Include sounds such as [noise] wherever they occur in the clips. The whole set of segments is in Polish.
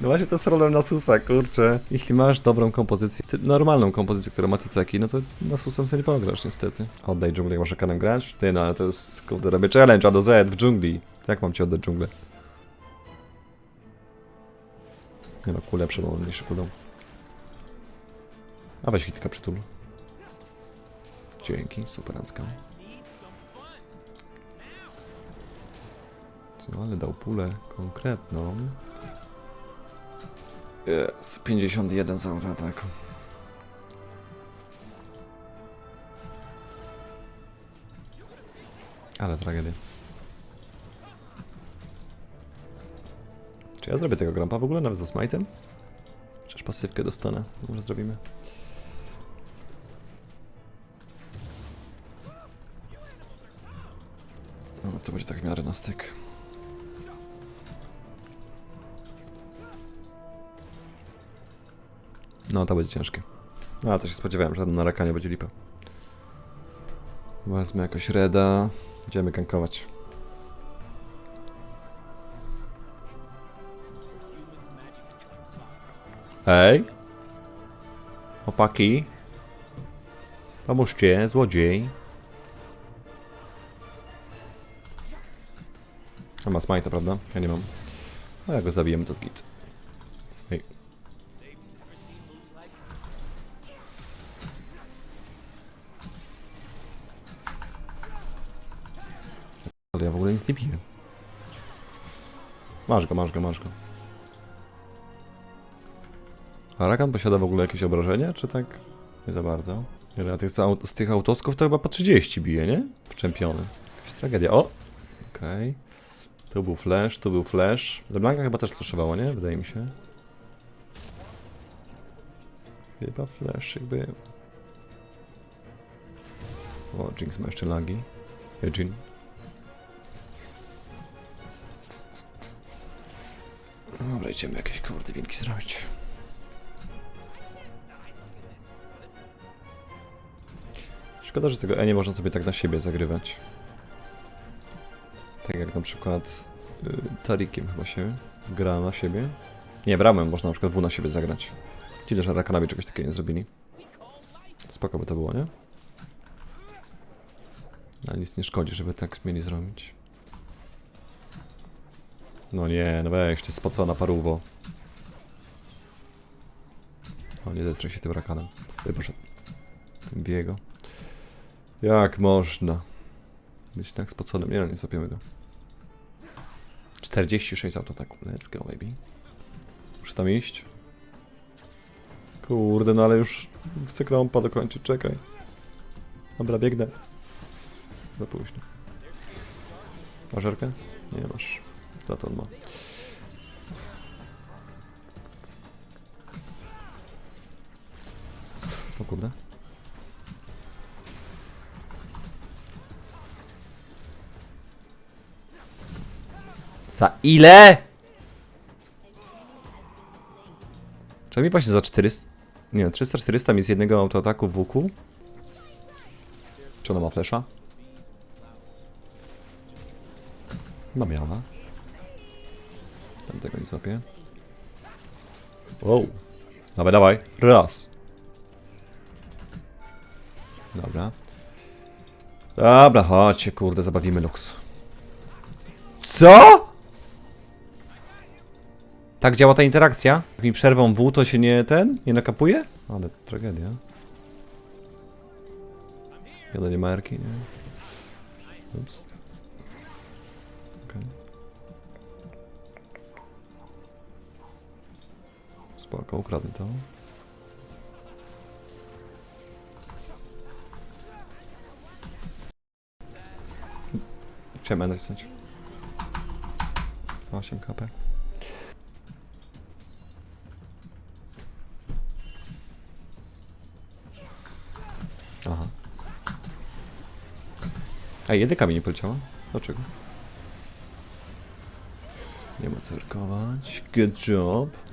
No właśnie to jest problem Nasusa, kurczę. Jeśli masz dobrą kompozycję, ty, normalną kompozycję, która ma cyceki, no to Nasusem sobie nie pograsz niestety. Oddaj dżunglę, jak masz kanem grać? Ty no, ale to jest, kurde, robię challenge A do Z w dżungli. Jak mam ci oddać dżunglę? Nie no, kulę przed mniejszy kulą. A weź hitka przytul. Dzięki, superancka. Co, ale dał pulę konkretną. Jest 51 sam w ataku. Ale tragedia. Czy ja zrobię tego grampa w ogóle, nawet ze smite'em? Przecież pasywkę dostanę. Może zrobimy. No, to będzie tak w miarę na styk. No, to będzie ciężkie. A, to się spodziewałem, że na raka nie będzie lipa. Wezmę jakoś reda. Idziemy gankować. Ej! Chłopaki! Pomóżcie, złodziej! A ma smite, prawda? Ja nie mam. A jak go zabijemy, to z git. Nic nie piję. Masz go, masz go, masz go. A Rakan posiada w ogóle jakieś obrażenia, czy tak? Nie za bardzo. A tych, z tych autosków to chyba po 30 bije, nie? W czempiony. Jakaś tragedia. O! Okej. Tu był flash, tu był flash. Leblanka chyba też flashowało, nie? Wydaje mi się. Chyba flash jakby... O, Jinx ma jeszcze lagi. Jin. Dobra, idziemy jakieś kurde winki zrobić. Szkoda, że tego E nie można sobie tak na siebie zagrywać. Tak jak na przykład y, Tarikiem chyba się gra na siebie. Nie, bramem można na przykład W na siebie zagrać. Dziwne, że Rakanabi czegoś takiego nie zrobili. Spoko by to było, nie? Ale nic nie szkodzi, żeby tak mieli zrobić. No nie, no weź, ty spocona paruwo. O, nie zestraj się tym rakanem. Wyproszę. Tym biego. Jak można? Być tak spoconym. Nie no, nie zapiemy go. 46 autoataku. Let's go, baby. Muszę tam iść. Kurde, no ale już chcę krąpa dokończyć, czekaj. Dobra, biegnę. Za późno. Masz żerkę? Nie masz. Za to on ma. O kurde. Za ile? Czy mi właśnie za 400... Nie, 300-400 mi z jednego autoataku w łuku? Czy ona ma flesza? No miała. Tam tego nie złapię. Wow. Dawaj, dawaj. Raz. Dobra. Dobra, chodźcie, kurde, zabawimy Lux. Co? Tak działa ta interakcja? Jak mi przerwą W, to się nie ten? Nie nakapuje? Ale tragedia. Jeden nie ma erki, nie? Ups. Okej. Spoko, ukradnę to. Chciałem nacisnąć. 8 kp. Aha. A jedynka mi nie poleciała? Dlaczego? Nie ma co. Good job.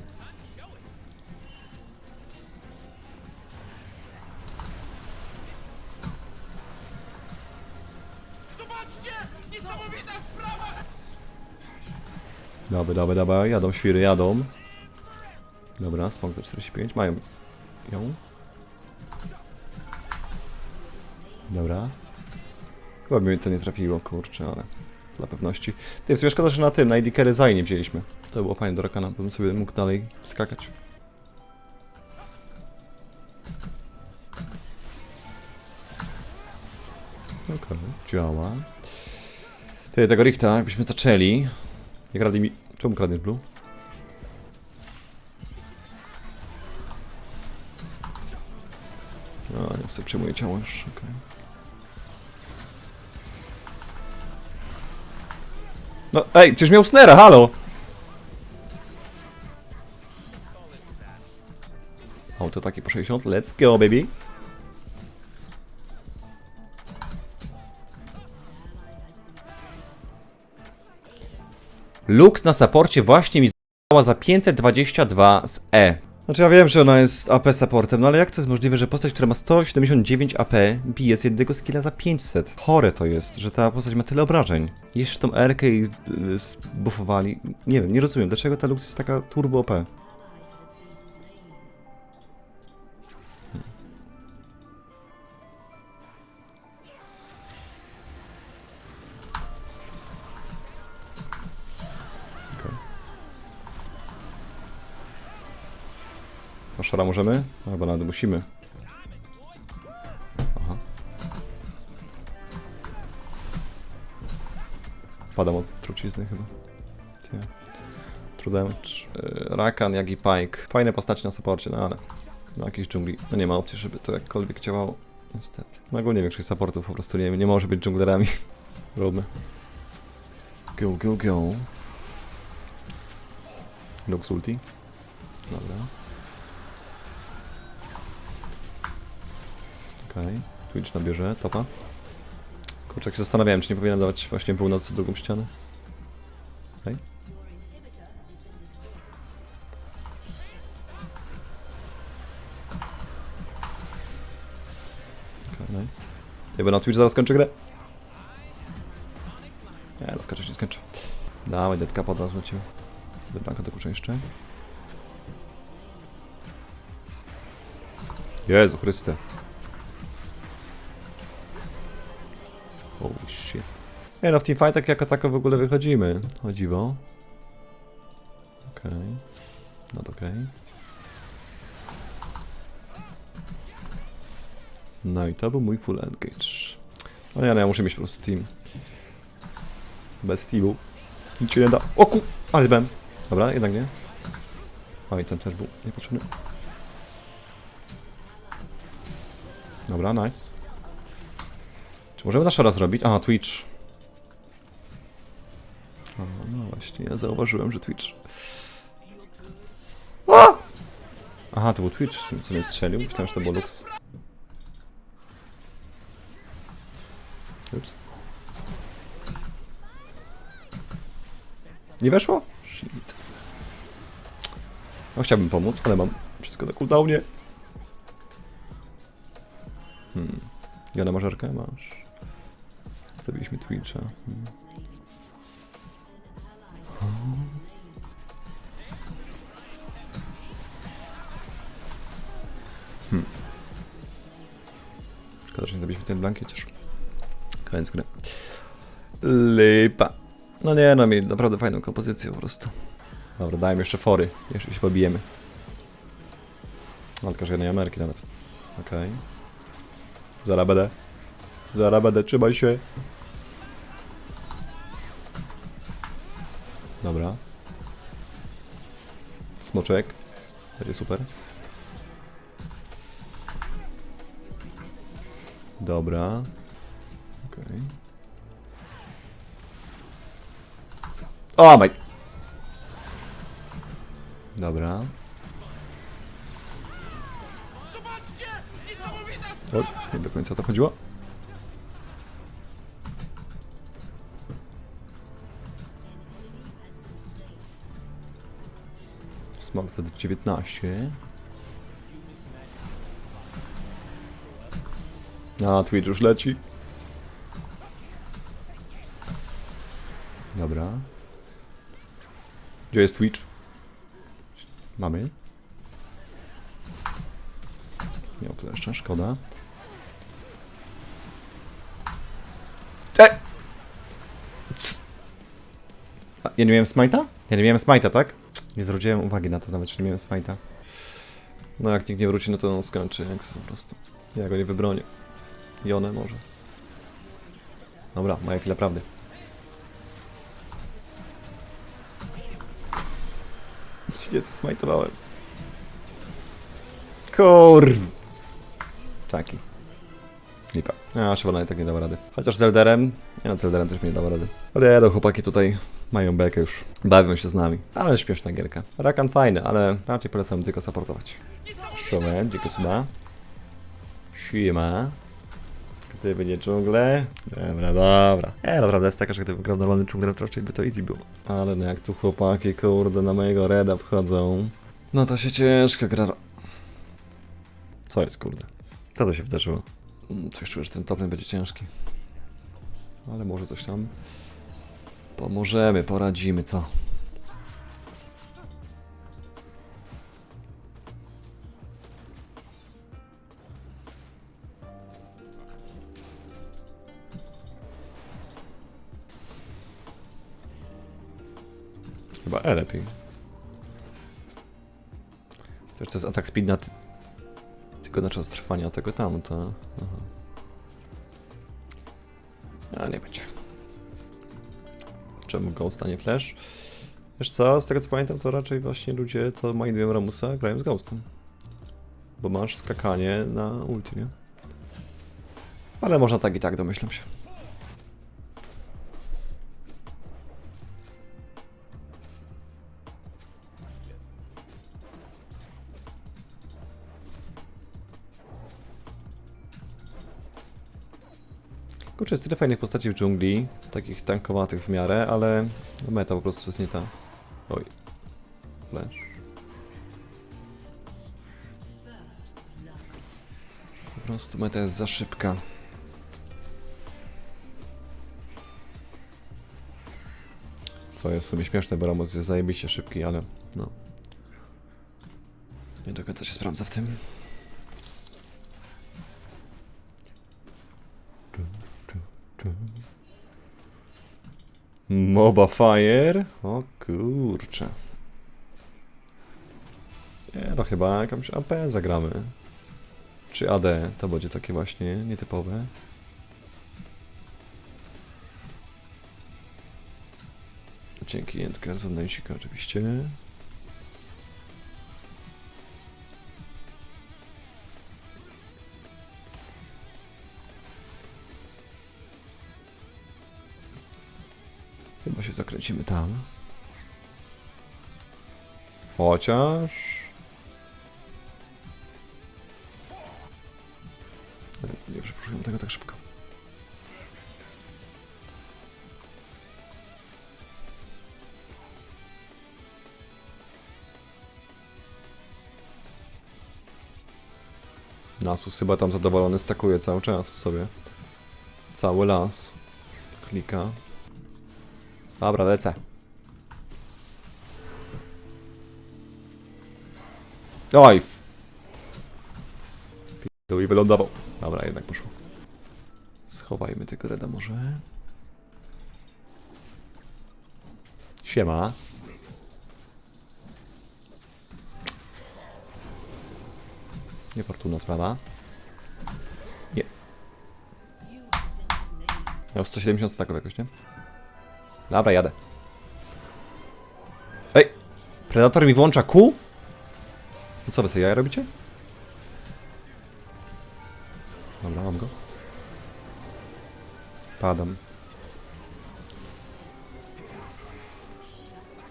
Dobra, dobra, dobra, jadą świry, jadą. Dobra, za 45. Mają ją. Dobra. Chyba by mi to nie trafiło, kurczę, ale dla pewności. Ty, jest szkoda, że na tym, na Carry nie wzięliśmy. To było fajne do Rakana, bym sobie mógł dalej skakać. Okej, działa. Ty, tego Rifta, jakbyśmy zaczęli. Jak radzi mi... Czemu kradniesz Blue? No, nie sobie ciało już, okej. No, ej, przecież miał snera, halo! Auto takie po 60, let's go, baby! Lux na saporcie właśnie mi z***ała za 522 z E. Znaczy ja wiem, że ona jest AP supportem, no ale jak to jest możliwe, że postać, która ma 179 AP bije z jednego skilla za 500? Chore to jest, że ta postać ma tyle obrażeń. Jeszcze tą R-kę i y, zbuffowali. Nie wiem, nie rozumiem, dlaczego ta Lux jest taka turbo OP. szara możemy? Chyba nawet musimy. Aha. Padam od trucizny chyba. Ty. True damage. Yy, Rakan, jak i Pike. Fajne postacie na supporcie, no ale na jakiejś dżungli. No nie ma opcji, żeby to jakkolwiek działało. Niestety. No ogólnie większość supportów po prostu nie, nie może być dżunglerami. [laughs] Róbmy. Go, go, go. Lux ulti. Dobra. Okej, Twitch nabierze, topa. Kurczę, jak się zastanawiałem, czy nie powinienem dawać właśnie północy drugą ścianę. Okej. Okay, nice. Ja będę na Twitch zaraz skończy grę. Nie, rozkaczesz nie skończę. Dawaj, detka od razu ciebie. Blanka do kurczę jeszcze. Jezu Chryste. Nie no, w teamfightach jako tako w ogóle wychodzimy. Chodziwo. Okej. No to okej. No i to był mój full engage. No nie, no ja muszę mieć po prostu team. Bez teamu. Nic się nie da. O ku... Ale byłem. Dobra, jednak nie. I ten też był niepotrzebny. Dobra, nice. Czy możemy na szara zrobić? A, Twitch. Właśnie, ja zauważyłem, że Twitch. A! Aha, to był Twitch, co mnie strzelił. Myślałem, że to był Lux. Ups. Nie weszło? Shit. No chciałbym pomóc, ale mam wszystko na cooldownie. Hmm. Jana mażerkę? Masz. Zabiliśmy Twitcha. Hmm. Ten blankiet chociaż. Koniec gry. Lipa. No nie, no mieli naprawdę fajną kompozycję po prostu. Dobra, dajmy jeszcze fory. Jeszcze się pobijemy. No, tylko że jednej Ameryki nawet. Okej. Będę. Zaraz będę, trzymaj się. Dobra. Smoczek. Będzie super. Dobra. Okej. O, maj. Dobra. O, nie do końca to chodziło. Smog za 19. A, Twitch już leci. Dobra. Gdzie jest Twitch? Mamy. Miał kleszcza, szkoda. E! A, Ja nie miałem smajta? Ja nie miałem smajta, tak? Nie zwróciłem uwagi na to nawet, że nie miałem smajta. No jak nikt nie wróci, no to on skończy, jak po prostu. Ja go nie wybronię. I one może. Dobra, moja chwila prawdy. Nie, co smajtowałem. Kurw. Czaki. Lipa. A, Szybana i tak nie dała rady. Chociaż z Elderem... Nie no, z Elderem też mi nie dała rady. Ale no, chłopaki tutaj mają bekę już. Bawią się z nami. Ale śmieszna gierka. Rakan fajny, ale raczej polecam tylko supportować. Szomen, dziękuję suba. Siema. Gdyby nie dżungle. Dobra, dobra. E, no, prawda jest taka, że gdybym grał normalny dżunglem, to raczej by to easy było. Ale no jak tu chłopaki, kurde, na mojego reda wchodzą. No to się ciężko gra. Co jest, kurde? Co to się wydarzyło? Mm, Coś czuję, że ten topny będzie ciężki. Ale może coś tam. Pomożemy, poradzimy, co? Chyba E lepiej. To jest atak speed na ty... tylko na czas trwania tego tam, to... A nie będzie. Czemu Ghost, a nie Flash? Wiesz co, z tego co pamiętam, to raczej właśnie ludzie, co mainują Ramusa, grają z Ghostem. Bo masz skakanie na ulti, nie? Ale można tak i tak, domyślam się. Kurczę, jest tyle fajnych postaci w dżungli, takich tankowatych w miarę, ale meta po prostu jest nie ta. Oj. Flash. Po prostu meta jest za szybka. Co jest w sumie śmieszne, bo Ramos jest zajebiście szybki, ale no. Nie do końca się sprawdza w tym. Moba Fire? O kurczę. Nie, no chyba jakąś AP zagramy. Czy AD, to będzie takie właśnie nietypowe. Dzięki Jędkar za najsika oczywiście. Zakręcimy tam. Chociaż... Nie przepraszam tego tak szybko. Nasus chyba tam zadowolony stakuje cały czas w sobie. Cały las. Klika. Dobra, lecę. Oj! Pierdol i wylądował. Dobra, jednak poszło. Schowajmy tego reda może. Siema. Niefortunna sprawa. Nie. Już 170 staków jakoś, nie? Dobra, jadę. Ej! Predator mi włącza Q? No co wy sobie robicie? Dobra, mam go. Padam.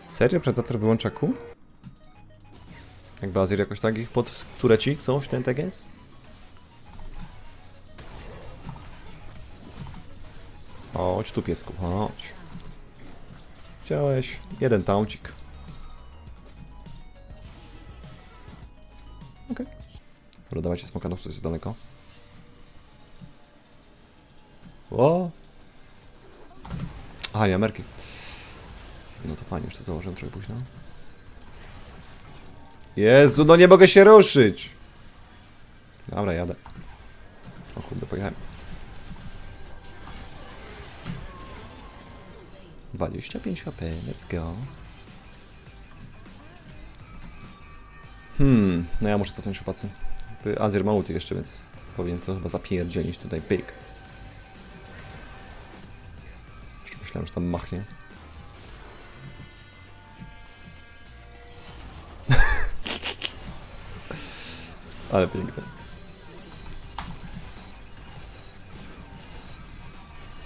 Serio? Predator wyłącza Q? Jak Bazir jakoś tak ich pod tureci coś ten tak jest? Chodź tu piesku, chodź. Chciałeś jeden tauncik. Okej. Okay. Dawajcie smokanów, co jest daleko. O! Aha, nie, Ameryki. No to fajnie, to założyłem trochę późno. Jezu, no nie mogę się ruszyć! Dobra, jadę. O kurde, pojechałem. 25 HP, let's go. Hmm, no ja muszę cofnąć. Jakby Azir ma ulti jeszcze, więc powinien to chyba zapierdzielić tutaj, pyk. Jeszcze myślałem, że tam machnie. [laughs] Ale piękne.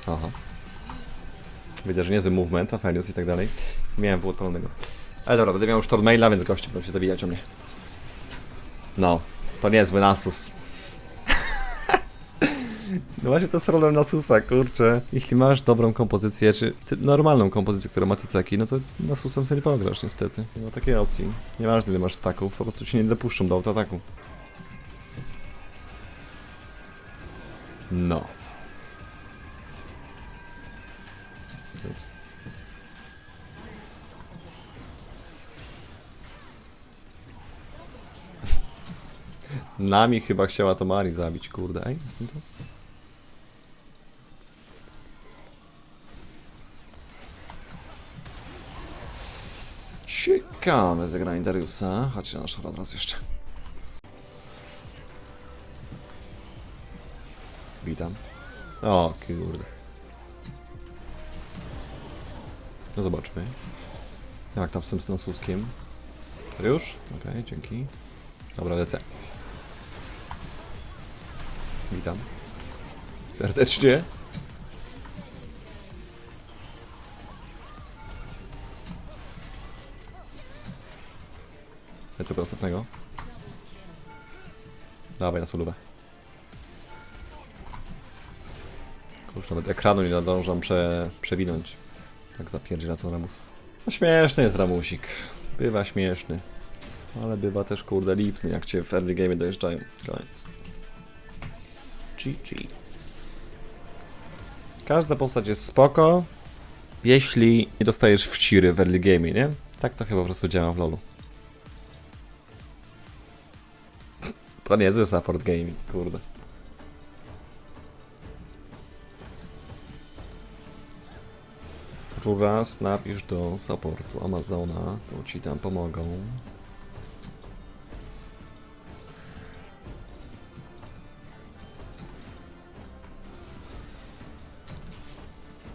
Aha. Widzę, że niezły movement, a fajnie i tak dalej. Miałem było odpalonego. Ale dobra, będę miał już Tormaila, więc goście będą się zabijać o mnie. No, to niezły Nasus. [laughs] No właśnie to jest problem Nasusa, kurczę. Jeśli masz dobrą kompozycję, czy normalną kompozycję, która ma cyceki, no to Nasusem sobie nie pograsz niestety. Nie ma takiej opcji. Nieważne ile masz staków, po prostu się nie dopuszczą do autoataku. No. Ups. [laughs] Nami chyba chciała to Mari zabić, kurde. Ej, jestem tu? Ciekawe zagranie Dariusa. Chodźcie na nasz raz jeszcze. Witam. O, kurde. No zobaczmy. Jak tam z tym Stansuskiem? Już? Okej, dzięki. Dobra, lecę. Witam. Serdecznie. Lecę do następnego. Dawaj na solówę. Kurczę, nawet ekranu nie nadążam prze, przewinąć. Tak zapierdziela to Ramus. No śmieszny jest Ramusik. Bywa śmieszny. Ale bywa też kurde lipny, jak cię w early game dojeżdżają. Koniec. GG. Każda postać jest spoko, jeśli nie dostajesz wciry w early game, nie? Tak to chyba po prostu działa w lolu. To niezły support gaming, kurde. Raz napisz do supportu Amazona, to ci tam pomogą.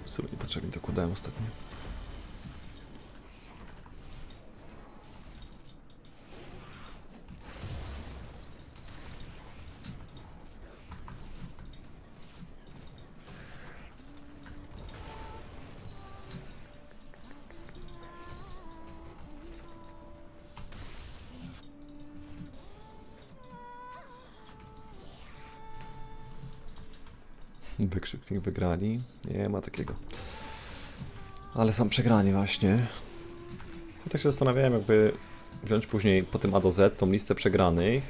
W sumie niepotrzebnie to kładałem ostatnio. Wygrali. Nie ma takiego. Ale są przegrani właśnie. Ja tak się zastanawiałem, jakby wziąć później po tym A do Z tą listę przegranych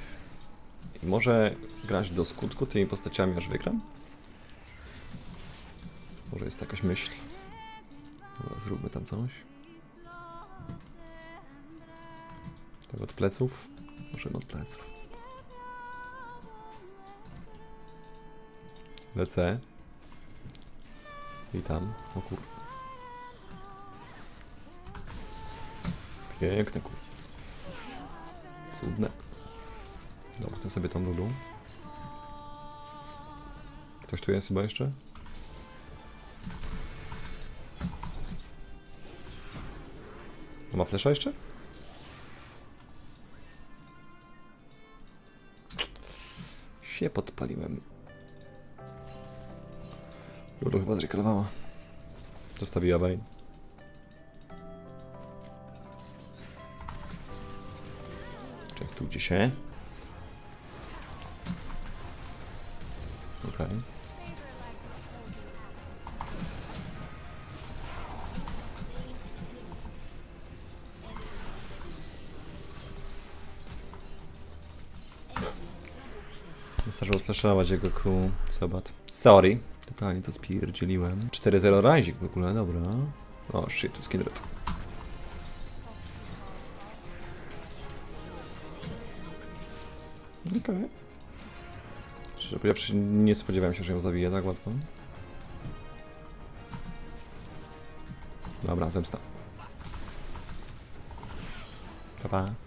i może grać do skutku tymi postaciami, aż wygram? Może jest jakaś myśl. Dobra, zróbmy tam coś. Tak od pleców? Możemy od pleców. Lecę. Witam. O kur... Piękne kur... Cudne. Dobra, to sobie tą ludu. Ktoś tu jest chyba jeszcze? A ma flesza jeszcze? Się podpaliłem. Lulu chyba zrekalowała. Zostawiła Vayne. Częstujcie się. Okej. Wystarczyło slashować jego ku Sabat. Sorry. Totalnie to spierdzieliłem. 4-0 razik w ogóle, dobra. O, shit, tu skidret. Okej. Szczerze powiedziawszy, nie spodziewałem się, że ją zabiję tak łatwo. Dobra, zemsta. Pa, pa.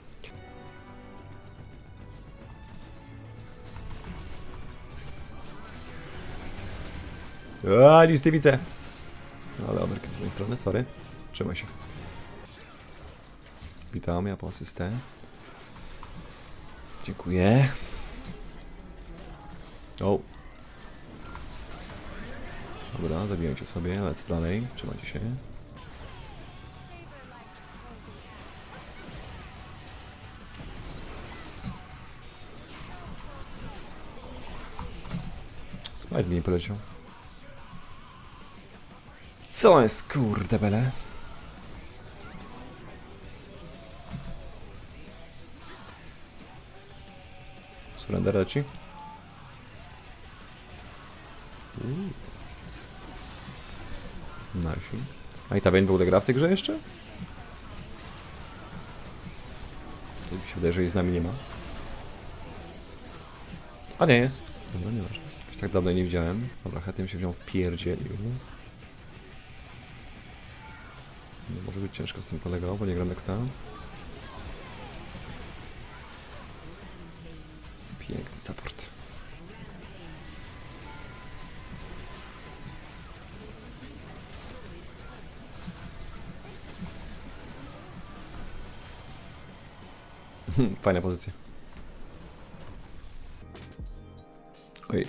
A, nic nie widzę. Ale overkill z mojej strony, sorry. Trzymaj się. Witam, ja po asystę. Dziękuję. O. Dobra, zabijajcie sobie, lecę dalej. Trzymajcie się. Smite mi nie poleciał. Co jest kurde bele? Surrender leci. Nice. A i ta Vayne w gra w tej grze jeszcze? To mi się wydaje, że jej z nami nie ma. A nie jest. Dobra, nieważne. Jakoś tak dawno nie widziałem. Dobra, chętnie się wziął w pierdzielił. No, może być ciężko z tym kolegą, bo nie gram nexta. Piękny support. [laughs] Fajna pozycja. Oj,